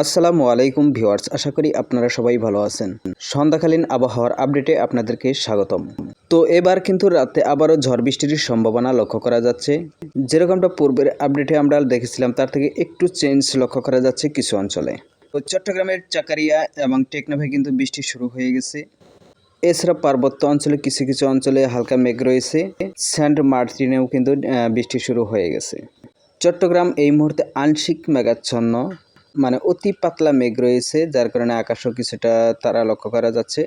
আসসালামু আলাইকুম ভিউয়ার্স, আশা করি আপনারা সবাই ভালো আছেন। সন্ধ্যাকালীন আবহাওয়ার আপডেটে আপনাদেরকে স্বাগতম। তো এবার কিন্তু রাতে আবারও ঝড় বৃষ্টির সম্ভাবনা লক্ষ্য করা যাচ্ছে। যেরকমটা পূর্বের আপডেটে আমরা দেখেছিলাম, তার থেকে একটু চেঞ্জ লক্ষ্য করা যাচ্ছে কিছু অঞ্চলে। তো চট্টগ্রামের চাকারিয়া এবং টেকনাফে কিন্তু বৃষ্টি শুরু হয়ে গেছে। এছাড়া পার্বত্য অঞ্চলে কিছু কিছু অঞ্চলে হালকা মেঘ রয়েছে। সেন্ট মার্টিনেও কিন্তু বৃষ্টি শুরু হয়ে গেছে। চট্টগ্রাম এই মুহূর্তে আংশিক মেঘাচ্ছন্ন। মানে অতি পাতলা মেঘ রয়েছে, যার কারণে আকাশও কিছুটা তারা লক্ষ্য করা যাচ্ছে।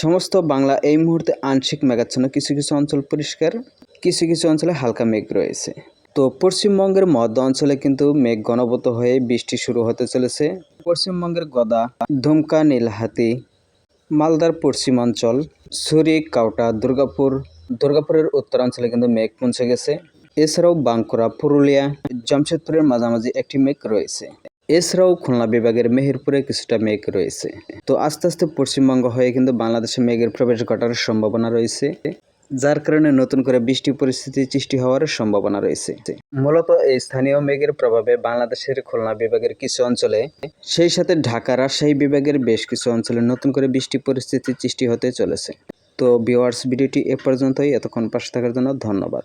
সমস্ত বাংলা এই মুহূর্তে আংশিক মেঘাচ্ছন্ন, কিছু কিছু অঞ্চল পরিষ্কার, কিছু কিছু অঞ্চলে হালকা মেঘ রয়েছে। তো পশ্চিমবঙ্গের মধ্য অঞ্চলে কিন্তু মেঘ ঘনবত হয়ে বৃষ্টি শুরু হতে চলেছে। পশ্চিমবঙ্গের গদা, ধুমকা, নীলহাতি, মালদার পশ্চিমাঞ্চল সুরি কাউটা দুর্গাপুর, দুর্গাপুরের উত্তরাঞ্চলে কিন্তু মেঘ পৌঁছে গেছে। এছাড়াও বাঁকুড়া, পুরুলিয়া, জামশেদপুরের মাঝামাঝি একটি মেঘ রয়েছে। এছাড়াও খুলনা বিভাগের মেহেরপুরে কিছুটা মেঘ রয়েছে। তো আস্তে আস্তে পশ্চিমবঙ্গ হয়ে কিন্তু বাংলাদেশে মেঘের প্রবেশ ঘটার সম্ভাবনা রয়েছে, যার কারণে নতুন করে বৃষ্টি পরিস্থিতি সৃষ্টি হওয়ার সম্ভাবনা রয়েছে। মূলত এই স্থানীয় মেঘের প্রভাবে বাংলাদেশের খুলনা বিভাগের কিছু অঞ্চলে, সেই সাথে ঢাকা রাজশাহী বিভাগের বেশ কিছু অঞ্চলে নতুন করে বৃষ্টি পরিস্থিতি সৃষ্টি হতে চলেছে। তো ভিওয়ার্স ভিডিওটি এ পর্যন্তই। এতক্ষণ পাশে থাকার জন্য ধন্যবাদ।